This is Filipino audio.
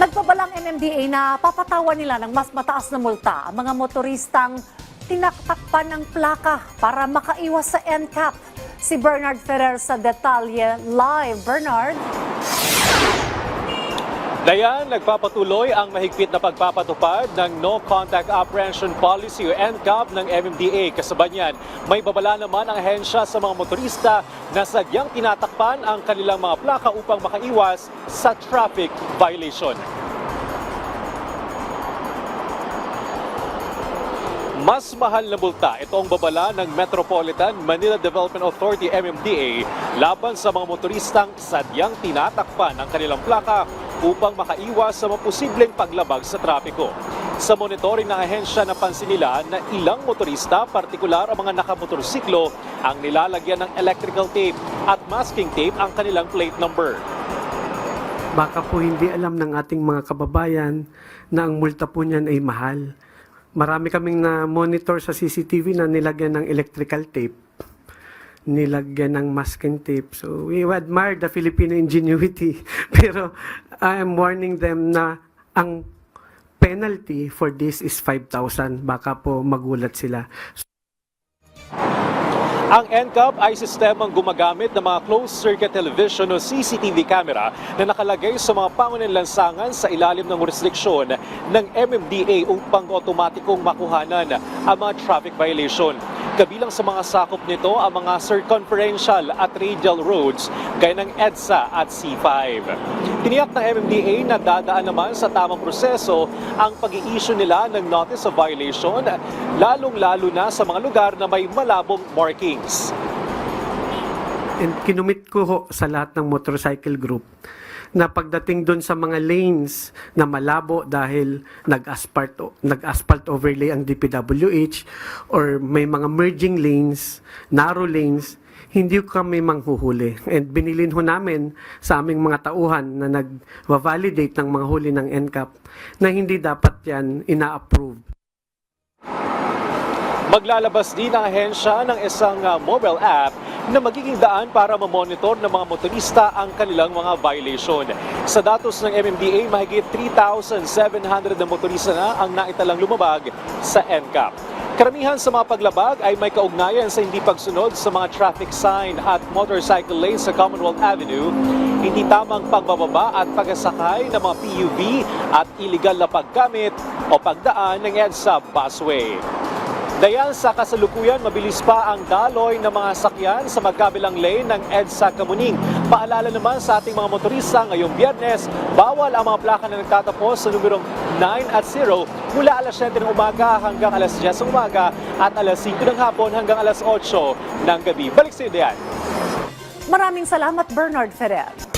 Nagpabalang MMDA na papatawan nila ng mas mataas na multa ang mga motoristang tinaktakpan ng plaka para makaiwas sa NCAP. Si Bernard Ferrer sa detalye live. Bernard? Dayan, nagpapatuloy ang mahigpit na pagpapatupad ng No Contact Apprehension Policy o NCAP ng MMDA. Kasabay niyan, may babala naman ang ahensya sa mga motorista na sadyang tinatakpan ang kanilang mga plaka upang makaiwas sa traffic violation. Mas mahal na multa ito ang babala ng Metropolitan Manila Development Authority MMDA laban sa mga motoristang sadyang tinatakpan ang kanilang plaka upang makaiwas sa mga posibleng paglabag sa trapiko. Sa monitoring ng ahensya napansin nila na ilang motorista, partikular ang mga nakamotorsiklo, ang nilalagyan ng electrical tape at masking tape ang kanilang plate number. Baka po hindi alam ng ating mga kababayan na ang multa po niyan ay mahal. Marami kaming na-monitor sa CCTV na nilagyan ng electrical tape, nilagyan ng masking tape. So we admire the Filipino ingenuity. Pero I am warning them na ang penalty for this is 5,000. Baka po magulat sila. Ang NCAP ay sistemang gumagamit ng mga closed-circuit television o CCTV camera na nakalagay sa mga pangunang lansangan sa ilalim ng jurisdiksyon ng MMDA upang otomatikong makuhanan ang mga traffic violation. Kabilang sa mga sakop nito ang mga circumferential at radial roads gaya ng EDSA at C5. Tiniyak ng MMDA na dadaan naman sa tamang proseso ang pag-i-issue nila ng notice of violation lalong-lalo na sa mga lugar na may malabong markings. And kinumit ko ho sa lahat ng motorcycle group na pagdating doon sa mga lanes na malabo dahil nag-asphalt, nag-asphalt overlay ang DPWH or may mga merging lanes, narrow lanes, hindi kami manghuhuli. And binilin ho namin sa aming mga tauhan na nag-validate ng mga huli ng NCAP na hindi dapat yan ina-approve. Maglalabas din ang ahensya ng isang uh, mobile app na magiging daan para mamonitor ng mga motorista ang kanilang mga violation. Sa datos ng MMDA, mahigit 3,700 na motorista na ang naitalang lumabag sa NCAP. Karamihan sa mga paglabag ay may kaugnayan sa hindi pagsunod sa mga traffic sign at motorcycle lanes sa Commonwealth Avenue, hindi tamang pagbababa at pagsakay ng mga PUV at illegal na paggamit o pagdaan ng EDSA busway. Dayan sa kasalukuyan, mabilis pa ang daloy ng mga sakyan sa magkabilang lane ng EDSA Kamuning. Paalala naman sa ating mga motorista ngayong biyernes, bawal ang mga plaka na nagtatapos sa numerong 9 at 0 mula alas 7 ng umaga hanggang alas 10 ng umaga at alas 5 ng hapon hanggang alas 8 ng gabi. Balik sa iyo, Dayan. Maraming salamat, Bernard Ferrer.